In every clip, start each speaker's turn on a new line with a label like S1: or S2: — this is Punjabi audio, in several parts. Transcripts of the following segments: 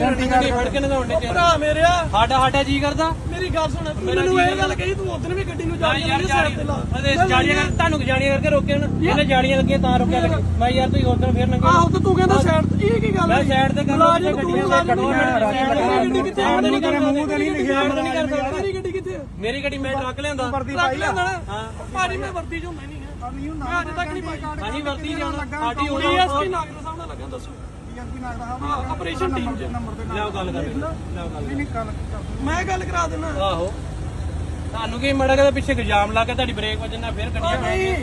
S1: ਭਰਾ ਮੇਰਿਆ।
S2: ਸਾਡਾ ਸਾਡਾ ਜੀ ਕਰਦਾ।
S1: ਮੇਰੀ ਗੱਲ ਸੁਣ ਤੂੰ ਮੈਨੂੰ ਇਹ ਗੱਲ ਕਹੀ ਤੂੰ ਉਦੋਂ ਵੀ ਗੱਡੀ ਨੂੰ ਜਾ
S2: ਯਾਰ ਯਾਰ ਜਾਲੀ ਅਦੇ ਜਾਲੀਆਂ ਕਰ ਤੁਹਾਨੂੰ ਜਾਲੀਆਂ ਕਰਕੇ ਰੋਕਿਆ ਨਾ। ਇਹਨੇ ਜਾਲੀਆਂ ਲੱਗੀਆਂ ਤਾਂ ਰੋਕਿਆ ਗੱਡੀ ਮੈਂ ਯਾਰ ਤੁਸੀਂ ਉਧਰ ਫੇਰ ਨੰਗੇ
S1: ਆਹੋ ਤੇ ਤੂੰ ਕਹਿੰਦਾ ਸਾਈਡ ਤੇ ਇਹ ਕੀ ਗੱਲ
S2: ਮੈਂ
S1: ਹੈ
S2: ਸਾਈਡ ਤੇ ਕਰ
S1: ਤੂੰ
S2: ਗੱਡੀਆਂ
S1: ਮੁਲਾਜ਼ਮ
S2: ਕੱਢੋ
S1: ਗੱਡੀ ਕਿੱਥੇ
S2: ਸਾਈਡ ਤੇ ਨਹੀਂ ਕਰਦਾ। ਮੂੰਹ ਤੇ ਨਹੀਂ ਲਿਖਿਆ ਨਹੀਂ ਕਰਦਾ।
S1: ਮੇਰੀ ਗੱਡੀ ਕਿੱਥੇ
S2: ਮੇਰੀ ਗੱਡੀ ਮੈਂ ਟਰੱਕ ਲਿਆਂਦਾ।
S1: ਟਰੱਕ ਲਿਆਂਦਾ ਹਾਂ। ਭਾਜੀ ਮੈਂ ਵਰਦੀ ਚ ਹੁੰਦਾ ਨਹੀਂ ਹੈ ਮੈਂ ਅੱਜ ਤੱਕ ਨਹੀਂ ਪਾਈ।
S2: ਹਾਂਜੀ ਵਰਤੀ ਜਾਣਾ ਸਾਡੀ ਹੋਣੀ
S1: ਡੀਐਸਪੀ ਨਾਗਰ ਸਾਹਿਬ ਨਾਲ ਲੱਗਾ ਦੱਸੋ। ਆਪਰੇਸ਼ਨ ਟੀਮ ਚ
S2: ਲਿਆਓ ਗੱਲ ਕਰ ਲਿਆਓ ਗੱਲ
S1: ਮੈਂ ਗੱਲ ਕਰਾ ਦਿੰਦਾ।
S2: ਆਹੋ। ਤੁਹਾਨੂੰ ਕੀ ਮੜਾ ਕੇ ਪਿੱਛੇ ਇਲਜ਼ਾਮ ਲਾ ਕੇ ਤੁਹਾਡੀ ਬ੍ਰੇਕ ਵੱਜਣ ਨਾਲ ਫੇਰ
S1: ਉਹ
S2: ਗੱਡੀਆਂ
S1: ਨਹੀਂ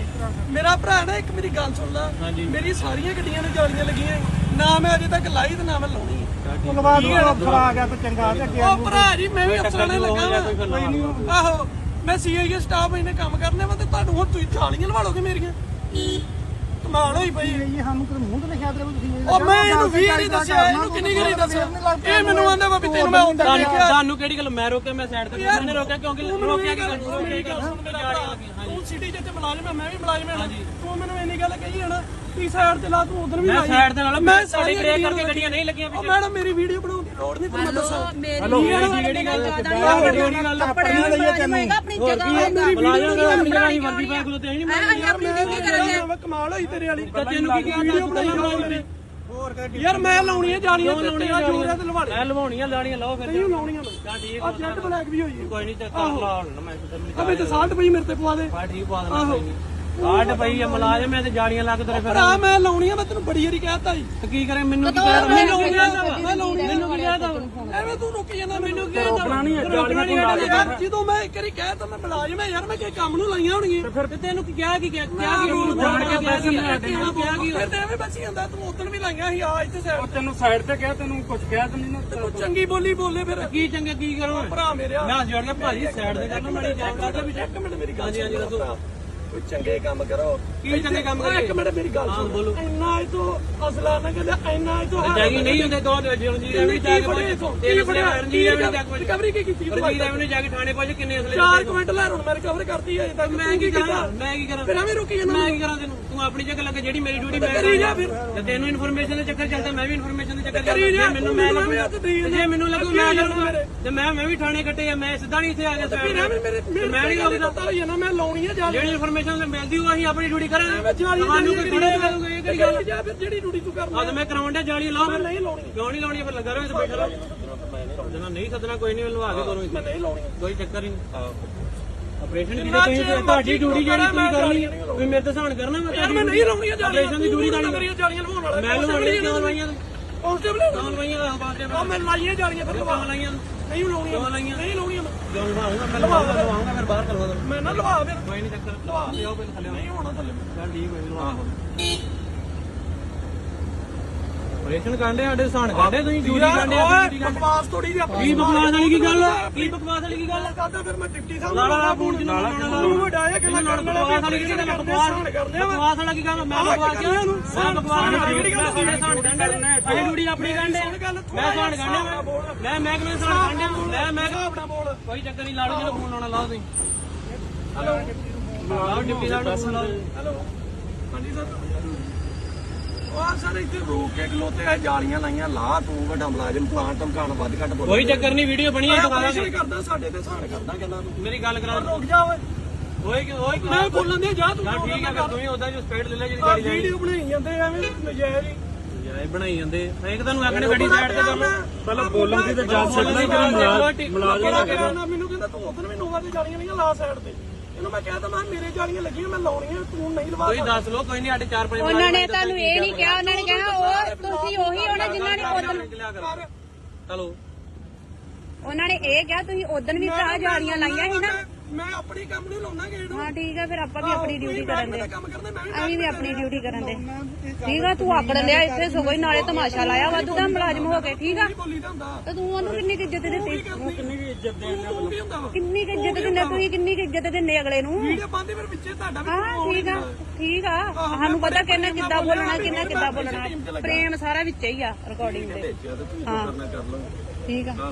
S1: ਮੇਰਾ ਭਰਾ ਨਾ ਇੱਕ ਮੇਰੀ ਗੱਲ ਸੁਣ ਲੈ।
S2: ਹਾਂਜੀ।
S1: ਮੇਰੀ ਸਾਰੀਆਂ ਗੱਡੀਆਂ ਨੂੰ ਜਾਲੀਆਂ ਲੱਗੀਆਂ। ਨਾ ਮੈਂ ਅਜੇ ਤੱਕ ਲਾਈ ਤੇ ਨਾ ਮੈਂ ਲਾਉਣੀ। ਹੈ
S3: ਧੰਨਵਾਦ ਅਫਸਰ ਆ ਗਿਆ ਤਾਂ ਚੰਗਾ ਤੇ ਅੱਗੇ
S1: ਉਹ ਭਰਾ ਜੀ ਮੈਂ ਵੀ ਅਫਸਰਾਂ ਨੇ ਲੱਗਾ
S2: ਕੋਈ ਫਿਰ ਲਾ ਲਓ।
S1: ਵਾਂ। ਆਹੋ ਮੈਂ ਸੀਆਈਏ ਸਟਾਫ ਇਹਨੇ ਕੰਮ ਕਰਨੇ ਵਾ ਤੇ ਤੁਹਾਨੂੰ ਹੁਣ ਤੁਸੀਂ ਜਾਲੀਆਂ ਲਵਾ ਲੋਗੇ ਮੇਰੀਆਂ। ਕਮਾਲ ਹੋਈ ਹੈ।
S3: ਇਹ ਸਾਨੂੰ ਤੇ ਮੂੰਹ ਤੇ ਲਿਖਿਆ ਤੇ ਤੁਸੀਂ ਇਹ
S1: ਉਹ ਮੈਂ ਇਹਨੂੰ ਵੀ ਨਹੀਂ ਦੱਸਿਆ ਇਹਨੂੰ ਕਿੰਨੀ ਗਰੀ ਦੱਸਿਆ? ਇਹ ਮੈਨੂੰ ਆਂਦਾ ਵਾ ਵੀ ਤੈਨੂੰ ਮੈਂ ਹੁੰਦਾ ਲਿਖਿਆ
S2: ਤੁਹਾਨੂੰ ਕਿਹੜੀ ਗੱਲ ਮੈਂ ਰੋਕਿਆ ਮੈਂ ਸਾਈਡ ਤੇ ਮੈंने ਰੋਕਿਆ ਕਿਉਂਕਿ ਰੋਕਿਆ ਕਿ
S1: ਗੱਲ ਸੁਣ ਮੇਰਾ ਭਰਾ ਤੂੰ ਸਿਟੀ ਜਿੱਤੇ ਮੁਲਾਜ਼ਮ ਹੈ ਮੈਂ ਵੀ ਮੁਲਾਜ਼ਮ ਹਾਂ। ਤੂੰ ਮੈਨੂੰ ਇੰਨੀ ਗੱਲ ਕਹੀ ਹੈ ਨਾ ਤੀ ਸਾਈਡ ਤੇ ਲਾ ਤੂੰ ਉਧਰ ਵੀ
S2: ਮੈਂ
S1: ਲਾਈ।
S2: ਸਾਈਡ ਦੇ ਨਾਲ
S1: ਮੈਂ
S2: ਸਾਡੀ
S1: ਸਾਰੀ
S2: ਬ੍ਰੇਕ ਕਰਕੇ ਗੱਡੀਆਂ ਨਹੀਂ ਲੱਗੀਆਂ
S1: ਉਹ ਮੈਡਮ ਮੇਰੀ ਵੀਡੀਓ ਬਣਾਉਣ ਦੀ ਲੋੜ ਨਹੀਂ ਤੈਨੂੰ ਮੈਂ ਦੱਸਾਂ।
S2: ਹਲੋ ਗੱਲ ਕਿਹੜੀ ਗੱਲ
S3: ਕੱਪੜਿਆਂ ਲਈ ਤੈਨੂੰ
S4: ਆਪਣੀ ਜਗ੍ਹਾ
S2: ਬੁਲਾਇਆ ਨਾ ਆਪਣੀ ਜਗ੍ਹਾ ਹੀ ਵਰਦੀ ਪਾ ਖਲੋਤੇ ਨਹੀਂ ਮੈਂ
S4: ਅਸੀਂ ਆਪਣੀ ਡਿਊਟੀ ਕਰਾਂਗੇ।
S1: ਮੈਂ ਕਮਾਲ ਹੋਈ ਤੇਰੇ ਵਾਲੀ।
S2: ਤੈਨੂੰ ਕੀ ਕਿਹਾ
S1: ਵੀਡੀਓ ਬਣਾਈ ਮੇਰੀ ਯਾਰ ਮੈਂ ਲਾਉਣੀ ਹੈ ਜਾਲੀਆਂ ਤੇ ਤੇਰਾ ਜੋਰ ਹੈ ਤੇ ਲਵਾੜੇ
S2: ਮੈਂ ਲਵਾਉਣੀਆਂ ਲਾਣੀਆਂ ਲਾਓ ਫਿਰ।
S1: ਨਹੀਂ ਲਾਉਣੀਆਂ ਮੈਂ।
S2: ਤਾਂ ਠੀਕ
S1: ਆ ਜੈਟ ਬਲੈਕ ਵੀ ਹੋਈ ਹੈ
S2: ਕੋਈ ਨਹੀਂ ਤੇ ਕਰ ਲਾ ਹੁਣ ਮੈਂ ਨਹੀਂ
S1: ਅਬੇ ਤੇ 60 ਪਈ ਮੇਰੇ ਤੇ ਪਵਾ ਦੇ।
S2: ਬਾ ਠੀਕ ਪਾ ਦੇਣਾ ਕੋਈ ਨਹੀਂ। ਕਾਟ ਪਈ ਆ ਮਲਾਜ਼ਮ ਐ ਤੇ ਜਾੜੀਆਂ ਲੱਗ ਤੇਰੇ ਫਿਰ
S1: ਭਰਾ ਮੈਂ ਲਾਉਣੀ ਆ ਮੈਂ ਤੈਨੂੰ ਬੜੀ ਵਾਰੀ ਕਹਿਤਾ ਜੀ।
S2: ਤੇ ਕੀ ਕਰੇ ਮੈਨੂੰ ਕੀ ਕਹਿ
S1: ਮੈਂ ਲਾਉਣੀ ਆ ਮੈਂ ਲਾਉਣੀ
S2: ਮੈਨੂੰ ਕੀ ਕਹਿਦਾ
S1: ਐਵੇਂ ਤੂੰ ਰੁਕ ਜਾਂਦਾ ਮੈਨੂੰ ਕੀ
S2: ਰੋਕਣਾ ਨਹੀਂ ਹੈ,
S1: ਰੋਕਣਾ ਨਹੀਂ
S2: ਜਾਲੀਆਂ
S1: ਹੈ ਯਾਰ ਜਦੋਂ ਮੈਂ ਇੱਕ ਵਾਰੀ ਕਹਿ ਤਾ ਮੈਂ ਮੁਲਾਜ਼ਮ ਹੈ ਯਾਰ ਮੈਂ ਕਿ ਕੰਮ ਨੂੰ ਲਾਈਆਂ ਹੋਣਗੀਆਂ
S2: ਫਿਰ ਤੇ ਤੈਨੂੰ ਕੀ ਕਿਹਾ ਕੀ ਕਿਹਾ ਕਿਹਾ ਕੀ ਉਹਨੂੰ? ਜਾਣ ਕੇ ਪੈਸੇ ਲੈ ਕੇ ਕਿਹਾ ਕੀ
S1: ਫਿਰ ਤੇ ਐਵੇਂ ਬਚੀ ਜਾਂਦਾ ਤੂੰ ਉਦੋਂ ਵੀ ਲਾਈਆਂ ਸੀ ਆ ਇੱਥੇ ਸਾਈਡ
S3: ਤੈਨੂੰ ਸਾਈਡ ਤੇ ਕਿਹਾ ਤੈਨੂੰ ਕੁਝ ਕਿਹਾ ਤੇ ਨਹੀਂ
S1: ਤੇ ਤੂੰ ਚੰਗੀ ਬੋਲੀ ਬੋਲੇ ਫਿਰ।
S2: ਕੀ ਚੰਗਾ ਕੀ ਕਰੋ?
S1: ਭਰਾ ਮੇਰੇ
S2: ਮੈਂ ਜੋੜ ਕੇ ਭਾਜੀ ਸਾਈਡ ਤੇ ਕਰਨਾ ਮਾੜੀ ਚੈੱਕ ਕਰਦਾ। ਵੀ
S1: ਇੱਕ ਮਿੰਟ ਮੇਰੀ ਗੱਲ
S2: ਹਾਂਜੀ ਹਾਂਜੀ ਦੱਸੋ।
S1: ਕੋਈ ਚੰਗੇ ਕੰਮ ਕਰੋ।
S2: ਕੀ ਚੰਗੇ ਕੰਮ ਕਰੀਏ?
S1: ਇੱਕ ਮਿੰਟ ਮੇਰੀ ਗੱਲ ਸੁਣ।
S2: ਬੋਲੋ।
S1: ਇੰਨਾ ਇਹ ਤੋਂ ਅਸਲਾ ਨਾ ਕਹਿੰਦਾ ਇੰਨਾ ਇਹ ਤੋਂ
S2: ਜਾਗੀ ਨਹੀਂ ਹੁੰਦੇ ਦੋ ਜਿਉਂ ਜੀ ਰਵੀ ਜਾ ਕੇ ਤੇਰੇ ਕੋਲ ਰਣਜੀਤ ਰਵੀ ਜਾ ਕੇ
S1: ਰਿਕਵਰੀ ਕੀ ਕੀਤੀ? ਤੂੰ
S2: ਰਣਜੀਤ ਨੇ ਜਾ ਕੇ ਥਾਣੇ ਪਹੁੰਚ ਕਿੰਨੇ ਅਸਲੇ
S1: ਚਾਰ ਕੁਇੰਟਲ ਲੈ ਹੁਣ ਮੈਂ ਰਿਕਵਰ ਕਰਤੀ ਹੈ ਤੱਕ
S2: ਮੈਂ ਕੀ ਕਰਾਂ ਮੈਂ ਕੀ ਕਰਾਂ?
S1: ਫਿਰ ਐਵੇਂ ਰੁਕੀ ਜਾਂਦਾ
S2: ਮੈਂ ਕੀ ਕਰਾਂ ਤੈਨੂੰ? ਤੂੰ ਆਪਣੀ ਜਗ੍ਹਾ ਲੱਗੇ ਜਿਹੜੀ ਮੇਰੀ ਡਿਊਟੀ ਮੈਂ
S1: ਕਰੀ ਜਾ ਫਿਰ।
S2: ਤੇ ਤੈਨੂੰ ਇਨਫੋਰਮੇਸ਼ਨ ਦੇ ਚੱਕਰ ਚੱਲਦਾ ਮੈਂ ਵੀ ਇਨਫੋਰਮੇਸ਼ਨ ਦੇ ਚੱਕਰ
S1: ਕਰੀ
S2: ਚੱਲਦਾ।
S1: ਜਾ,
S2: ਜੇ ਮੈਨੂੰ
S1: ਤੂੰ
S2: ਮੈਂ
S1: ਮੈਨੂੰ
S2: ਲੱਗੂ
S1: ਹੱਥ ਦੇਈ
S2: ਤੇ
S1: ਜਾਂਦਾ।
S2: ਜੇ ਮੈਨੂੰ ਲੱਗੂ
S1: ਅੱਗੇ
S2: ਮੈਂ ਲੱਗੂਗਾ
S1: ਮੇਰੇ।
S2: ਤੇ ਮੈਂ ਮੈਂ ਵੀ ਥਾਣੇ ਕੱਟੇ ਆ ਮੈਂ ਸਿੱਧਾ ਨਹੀਂ ਇੱਥੇ ਆ ਗਿਆ
S1: ਫਿਰ ਐਵੇਂ ਮੇਰੇ
S2: ਮੈਂ ਨਹੀਂ
S1: ਗੱਲ ਪਤਾ ਹੋਈ ਨਾ ਮੈਂ ਲਾਉਣੀ ਹੈ ਜਾ
S2: ਜਿਹੜੀ ਇਨਫੋਰਮੇਸ਼ਨ ਮਿਲਦੀ ਉਹ ਅਸੀਂ ਆਪਣੀ ਡਿਊਟੀ ਕਰਾਂਗੇ।
S1: ਜਾਲੀ
S2: ਤੁਹਾਨੂੰ ਕੋਈ ਥੋੜਾ ਮਿਲੂਗਾ ਇਹ ਕਿਹੜੀ ਗੱਲ
S1: ਜਾ ਫਿਰ ਜਿਹੜੀ ਡਿਊਟੀ ਤੂੰ ਕਰਨਾ
S2: ਆ। ਤੇ ਮੈਂ ਕਰਾਉਣ ਡਿਆ ਜਾਲੀ ਲਾਓ।
S1: ਮੈਂ ਨਹੀਂ ਲਾਉਣੀ।
S2: ਕਿਉਂ ਨਹੀਂ ਲਾਉਣੀ ਫਿਰ ਲੱਗਾ ਰਹੇ ਬੈਠਾ ਰਹੋ ਜਨਾ ਨਹੀਂ ਸੱਦਣਾ ਕੋਈ ਨਹੀਂ ਲਵਾ ਕੇ ਕਰੋ
S1: ਮੈਂ ਨਹੀਂ ਲਾਉਣੀ।
S2: ਕੋਈ ਚੱਕਰ ਹੀ ਨਹੀਂ। ਆਪਰੇਸ਼ਨ ਦੀ ਤੁਸੀਂ ਤੁਹਾਡੀ ਡਿਊਟੀ ਜਿਹੜੀ ਤੁਸੀਂ ਕਰਨੀ ਹੈ ਤੁਸੀਂ ਮੇਰੇ ਤੇ ਸਹਾਨ ਕਰਨਾ ਮੈਂ
S1: ਯਾਰ ਮੈਂ ਨਹੀਂ ਲਾਉਣੀ ਜਾਲੀਆਂ
S2: ਆਪਰੇਸ਼ਨ ਦੀ ਡਿਊਟੀ ਤੁਹਾਡੀ
S1: ਜਾਲੀਆਂ ਲਵਾਉਣ ਵਾਲਾ।
S2: ਮੈਂ ਲਵਾਉਣੀ ਕਿਉਂ ਲਵਾਈਆਂ?
S1: ਕਾਂਸਟੇਬਲ
S2: ਕਿਉਂ ਲਵਾਈਆਂ? ਆ ਬਾਅਦ
S1: ਉਹ ਮੈਂ ਲਾਈਆਂ ਜਾਲੀਆਂ ਫਿਰ ਲਵਾ।
S2: ਲਾਈਆਂ
S1: ਨਹੀਂ ਲਾਉਣੀਆਂ। ਨਹੀਂ ਲਾਉਣੀਆਂ ਮੈਂ।
S2: ਕਿਉਂ ਲਵਾਉਂਗਾ ਮੈਂ ਲਵਾਉਂਗਾ ਲਵਾਉਂਗਾ ਫਿਰ। ਬਾਹਰ ਕਰਵਾ ਦੂੰ।
S1: ਮੈਂ ਨਾ ਲਵਾ ਫਿਰ।
S2: ਕੋਈ ਨਹੀਂ ਚੱਕਰ। ਲਵਾ ਲਿਓ ਪਹਿਲੇ ਥੱਲੇ
S1: ਨਹੀਂ ਹੋਣਾ ਥੱਲੇ।
S2: ਚੱਲ ਠੀਕ ਹੋਈ ਲਵਾ ਆਪਰੇਸ਼ਨ ਕਾਂਡੇ ਸਾਡੇ ਸਹਾਨ ਕਾਂਡੇ ਤੁਸੀਂ ਡਿਊਟੀ ਕਾਂਡੇ
S1: ਓਏ ਬਕਵਾਸ ਥੋੜੀ ਜਿਹੀ ਆਪਣੀ।
S2: ਕੀ ਬਕਵਾਸ ਵਾਲੀ ਕੀ ਗੱਲ? ਕੀ ਬਕਵਾਸ ਵਾਲੀ ਕੀ ਗੱਲ?
S1: ਕਰਦਾ ਫਿਰ ਮੈਂ ਡਿਪਟੀ ਸਾਹਿਬ
S2: ਲਾ ਲਾ ਲਾ ਫੋਨ ਜਿੰਨਾ ਲਾਉਣਾ ਲਾ
S1: ਤੂੰ ਵੱਡਾ ਹੈ ਕਿ ਮੈਂ ਕਰਨ
S2: ਬਕਵਾਸ ਵਾਲੀ ਕੀ ਗੱਲ? ਬਕਵਾਸ ਬਕਵਾਸ ਵਾਲਾ ਕੀ ਗੱਲ? ਮੈਂ ਬਕਵਾਸ ਕਿਹਾ ਇਹਨੂੰ ਮੈਂ ਬਕਵਾਸ ਵਾਲੀ ਕਿਹੜੀ ਗੱਲ ਸਾਡੇ ਸਾਨ ਗੰਢੇ ਅਜੇ ਡਿਊਟੀ ਆਪਣੀ ਗੰਢੇ ਮੈਂ ਸਾਨ ਗੰਢੇ ਮੈਂ ਮੈਂ ਕਿਵੇਂ ਸਾਨ ਗੰਢੇ ਮੈਂ ਮੈਂ
S1: ਆਪਣਾ ਬੋਲ।
S2: ਕੋਈ ਚੱਕਰ ਨਹੀਂ ਲਾੜੂ ਜਿਹੜਾ ਫੋਨ ਲਾਉਣਾ ਲਾਓ ਤੁਸੀਂ। ਹੈਲੋ। ਡਿਪਟੀ ਸਾਹਿਬ ਨੂੰ
S1: ਹੈਲੋ। ਹਾਂਜੀ ਸਰ। ਉਹ ਸਰ ਇੱਥੇ ਰੋਕ ਕੇ ਖਲੋਤੇ ਆ ਜਾਲੀਆਂ ਲਾਈਆਂ ਲਾ ਤੂੰ ਵੱਡਾ ਮੁਲਾਜ਼ਮ ਪਲਾਂਟ ਧਮਕਾਣ ਵੱਧ ਘੱਟ ਬੋਲ
S2: ਕੋਈ ਚੱਕਰ ਨਹੀਂ ਵੀਡੀਓ ਬਣੀ ਹੈ
S1: ਆਪਰੇਸ਼ਨ ਕਰਦਾ ਸਾਡੇ ਤੇ ਸਾਨ ਕਰਦਾ ਕਹਿੰਦਾ ਤੂੰ।
S2: ਮੇਰੀ ਗੱਲ ਕਰਾ।
S1: ਰੁਕ ਜਾ ਓਏ।
S2: ਹੋਏ ਕਿ ਕਿ
S1: ਮੈਂ ਬੋਲਣ ਦੇ ਜਾ ਤੂੰ
S2: ਠੀਕ ਹੈ ਫਿਰ ਤੂੰ ਹੀ ਉਹਦਾ ਜੋ ਸਪੀਡ ਲੈ ਲੈ ਜਿਹੜੀ
S1: ਆ
S2: ਗਾੜੀ ਜਾਈ
S1: ਵੀਡੀਓ ਬਣਾਈ ਜਾਂਦੇ ਐਵੇਂ ਨਜਾਇਜ਼
S2: ਇਹ ਬਣਾਈ ਜਾਂਦੇ ਇੱਕ ਤੁਹਾਨੂੰ ਆਖਣੇ ਗੱਡੀ ਸਾਈਡ ਤੇ ਕਰ
S1: ਪਹਿਲਾਂ ਬੋਲਣ ਦੀ ਤੇ
S2: ਜਾ ਸਕਦਾ ਹੀ ਜਿਹੜਾ
S1: ਮੁਲਾਜ਼ਮ ਮੈਨੂੰ ਕਹਿੰਦਾ ਤੂੰ ਉਧਰ ਵੀ ਨੋਵਾ ਤੇ ਜਾਲੀਆਂ ਨਹੀਂ ਲਾ ਸਾਈਡ ਤੇ। ਇਹਨੂੰ ਮੈਂ ਕਹਿ ਤਾ ਮੈਂ ਮੇਰੇ ਜਾਲੀਆਂ ਲੱਗੀਆਂ ਮੈਂ ਲਾਉਣੀਆਂ ਤੂੰ ਨਹੀਂ ਲਵਾ
S2: ਦੱਸ ਲੋ ਕੋਈ ਨਹੀਂ ਸਾਡੇ 4-5
S4: ਉਹਨਾਂ ਨੇ ਤੁਹਾਨੂੰ ਇਹ ਨਹੀਂ ਕਿਹਾ ਉਹਨਾਂ ਨੇ ਕਿਹਾ ਉਹ ਤੁਸੀਂ ਉਹੀ ਹੋਣਾ ਜਿਨ੍ਹਾਂ ਨੇ ਉਦੋਂ
S2: ਚਲੋ।
S4: ਉਹਨਾਂ ਨੇ ਇਹ ਕਿਹਾ ਤੁਸੀਂ ਉਦੋਂ ਵੀ ਭਰਾ ਜਾਲੀਆਂ ਲਾਈਆਂ ਸੀ ਨਾ।
S1: ਮੈਂ ਆਪਣੀ ਕੰਮ ਨੂੰ ਲਾਉਣਾ ਗੇੜ
S4: ਹਾਂ ਠੀਕ ਆ ਫਿਰ ਆਪਾਂ ਵੀ ਆਪਣੀ ਡਿਊਟੀ ਕਰਨ ਦੇ।
S1: ਕੰਮ ਕਰਨਾ ਮੈਂ ਵੀ
S4: ਅਸੀਂ ਵੀ ਆਪਣੀ ਡਿਊਟੀ ਕਰਨ ਦੇ। ਠੀਕ ਆ ਤੂੰ ਆਕੜ ਲਿਆ ਇੱਥੇ ਸਗੋਂ ਹੀ ਨਾਲੇ ਤਮਾਸ਼ਾ ਲਾਇਆ ਵਾਧੂ ਦਾ ਮੁਲਾਜ਼ਮ ਹੋ ਕੇ ਠੀਕ ਆ? ਤੇ ਤੂੰ ਉਹਨੂੰ ਕਿੰਨੀ ਕੁ ਇੱਜ਼ਤ ਦਿੱਤੀ?
S1: ਕਿੰਨੀ ਵੀ ਇੱਜ਼ਤ ਦੇਣਾ ਤੂੰ ਕੀ ਵਾ
S4: ਕਿੰਨੀ ਕੁ ਇੱਜ਼ਤ ਦਿੰਦੇ ਤੁਸੀਂ ਕਿੰਨੀ ਕੁ ਇੱਜ਼ਤ ਦਿੰਦੇ ਅਗਲੇ ਨੂੰ?
S1: ਵੀਡੀਓ ਪਾਉਂਦੇ ਫਿਰ ਵਿੱਚੇ ਤੁਹਾਡਾ ਵੀ
S4: ਹਾਂ ਠੀਕ ਆ ਠੀਕ ਆ। ਸਾਨੂੰ ਪਤਾ ਕਿੰਨਾ ਕਿੱਦਾਂ ਬੋਲਣਾ ਕਿੰਨਾ ਕਿੱਦਾਂ ਬੋਲਣਾ। ਪ੍ਰੇਮ ਸਾਰਾ ਵਿੱਚ ਹੀ ਆ ਰਿਕਾਰਡਿੰਗ ਦੇ। ਹਾਂ। ਠੀਕ ਆ।